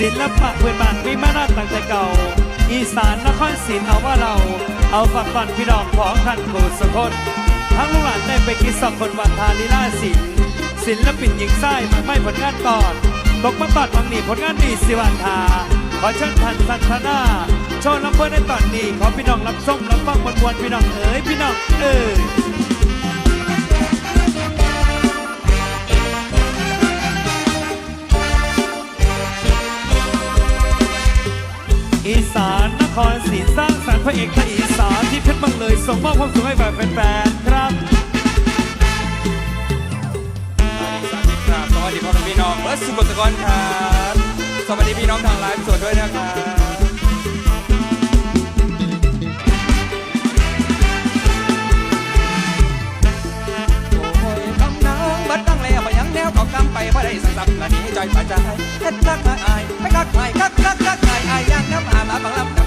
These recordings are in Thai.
ศิลปะพื้นบ้านมีมานาตั้งแต่เก่า อีสานนครศรีเอาว่าเรา เอาฝากตอนพี่น้องของท่านผู้สุคน ทั้งลูกหลานได้ไปกินสองคนวันทาลีลาศิลป์ศิลปินหญิงไส้มันไม่ผลงานก่อนตกมาตอนบางนี่ผลงานดีสิวันทาขอเชิญท่านสันทนาโชว์ลำเพื่อนในตอนนี้ขอพี่น้องรับส้มรับฟังมวลๆพี่น้องเอ๋ยพี่น้องเอ๋ย พระเอกไทยอีสานที่เพชรเมืองเลยส่งมอบความสุขให้แบบแฟนๆครับสวัสดีพ่อแม่พี่น้องเบิร์ดสุขสกรครับสวัสดีพี่น้องทางไลฟ์สดด้วยนะครับโอ้ยคำนางบิดตั้งแล้วบ่ยังแนวก็กำไปบ่ได้สักสับละนี้ใจป่าใจเฮ็ดรักมาอายไม่กักไม่กักกักกักอายอายยังน้ำอามาบังลำ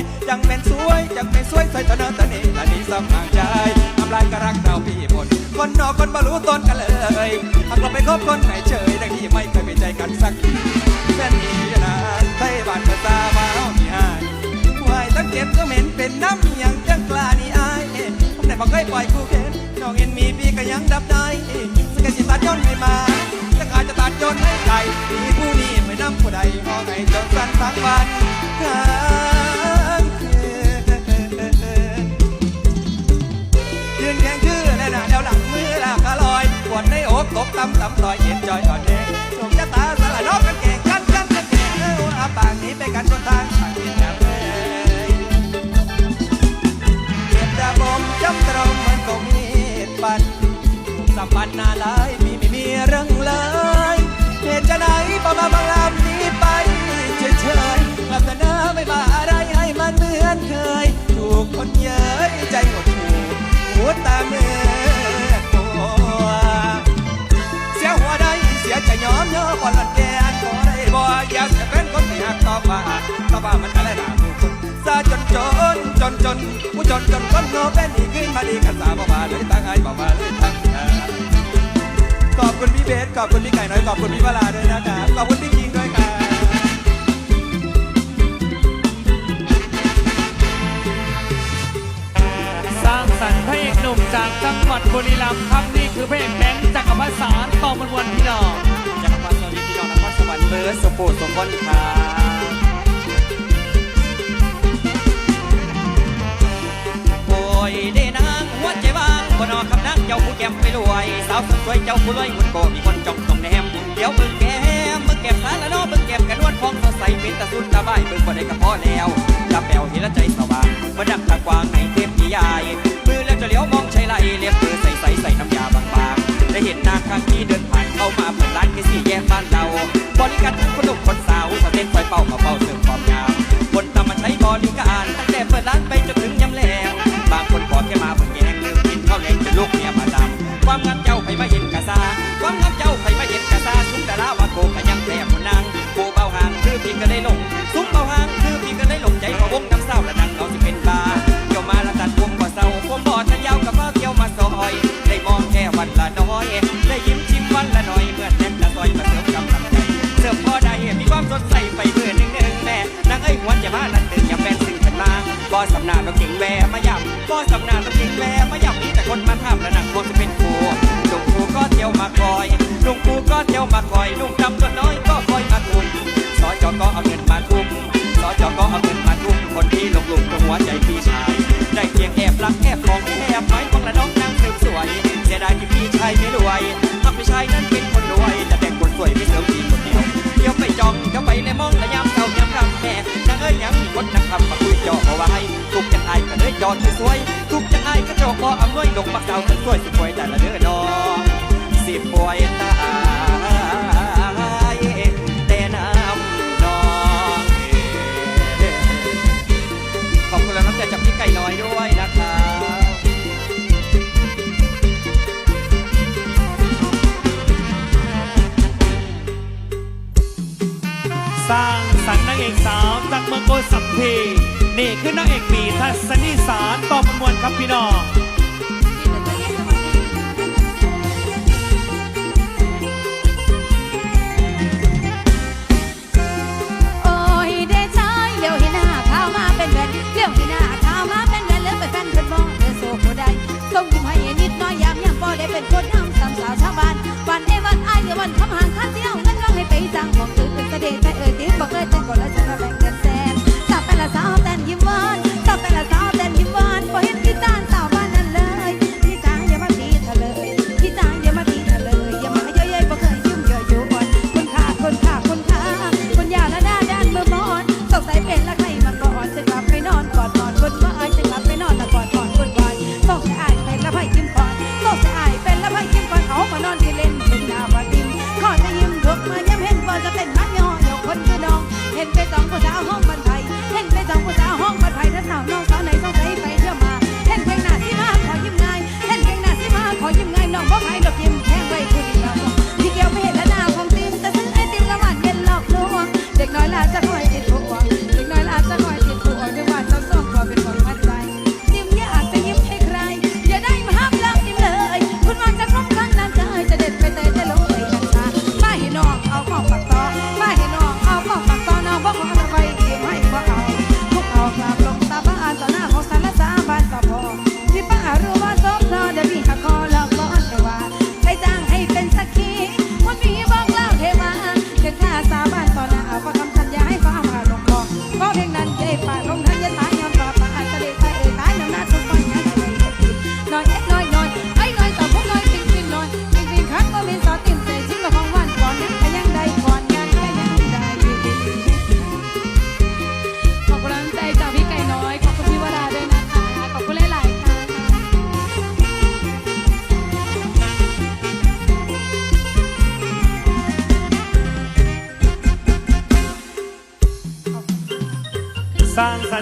วยจังเป็นสวยจังเป็นสวยใส่ตะเนินตะนี้ละนี้สำหางใจทำลายกระรักเราพี่บนคนนอกคนบ่รู้ตนกันเลยหากเราไปคบคนไหนเฉยดังที่ไม่เคยเป็นใจกันสักทีแฟนนี้นะไทยบ้านภาษามาเอาที่หายไหวตั้งเก็บก็เหม็นเป็นน้ำอย่างจังกล้านี่อายผมได้บอกเคยปล่อยคู่เข็นน้องเอ็นมีพี่ก็ยังดับได้สกัดสิตัดย้อนให้มาจะขาดจะตัดย้อนให้ใครมีผู้นี้ไม่นำผู้ใดมองให้จนสั้นสักวันค้า อกตกตำตำต่อยเห็นจอยอ่อนแดงชมชะตาสละนอกกันเก่งกันกันกันเก่งเอออาปากนี้ไปกันคนทาง นจนผู้จนจนคนโง่เป็นอีกขึ้นมาดีกันสาบ่มาเลยตั้งไอ้บ่มาเลยตั้งขอบคุณพี่เบสขอบคุณพี่ไก่น้อยขอบคุณพี่วลาด้วยนะครับขอบคุณพี่คิงด้วยครับสร้างสรรค์พระเอกหนุ่มจากจังหวัดบุรีรัมย์ครับนี่คือพระเอกแบงค์จักรพัฒสารต่อมวลพี่น้องจักรพันธ์สวัสดีพี่น้องนครสวรรค์เบิร์ดสปูสมพลครับ อยเด้นางหัวใจว่างบนนอคำนังเจ้าผู้แก้มไม่รวย สาวสวยเจ้าผู้รวยหุ่นโกมีคนจ้องต้องแนมเดี๋ยวมึงแก้มมึงแก้มสารละนอมึงแก้มกระนวลฟองสดใสเป็นตะสุนตะบายมึงบ่ได้กระเพาะแล้วจะแปลวเห็นแล้วใจสว่างมาดักตะกวางในเทพนิยายมือแล้วจะเลี้ยวมองใช้ไหลเล็บมือใส่ใส่ใส่น้ำยาบางๆได้เห็นนางข้างที่เดินผ่านเข้ามาเปิดร้านแค่สี่แยกบ้านเราบริการคนหนุ่มคนสาวสเต้นไฟเป่ามาเป่าเสริมความงามคนตามมาใช้บริการ เราเก่งแวมาย่ำบอสำนาเราเก่งแวมาย่ำมีแต่คนมาข้ามและนังคงจะเป็นครูลุงครูก็เที่ยวมาคอยลุงครูก็เที่ยวมาคอยลุงดำตัวน้อยก็คอยมาทุ่มสอจอก็เอาเงินมาทุ่มสอจอก็เอาเงินมาทุ่มคนที่ลงลุมก็หัวใจพี่ชาย ได้เพียงแอบรักแอบของแอบไม้ของละน้องนางเสริมสวยเสียดายที่พี่ชายไม่รวยหากพี่ชายนั้นเป็นคน ยอดที่สวย ทุกจังไอก็จอก็ออำนวยดงมักเก่ากันสวยสิป่วยแต่ละเด้อดอกสิป่วยตายแต่น้ำนองขอบคุณแล้วน้ำใจจากพี่ไก่น้อยด้วยนะครับสร้างสรรค์นางเอกสาวจากเมืองโกสัมพี นี่คือนางเอกปีทัศนีสารต่อมวลครับพี่น้อง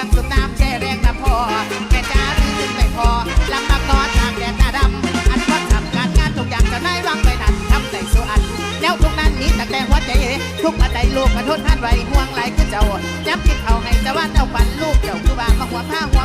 ืองสุดน้ำแช่แรงนะพ่อแม่จ้าหรือถึงไม่พอลำบากนอนตากแดดตาดำอันวัดทำการงานทุกอย่างจะได้วางไปนั้นทำได้สุอันแล้วทุกนั้นนี้ตั้งแต่หัวใจทุกอันใดลูกมาทนท่านไว้ห่วงไหลคือเจ้ายับคิดเอาให้จะว่าเอาปันลูกเจ้าคือบ้านมาหัวผ้าหัว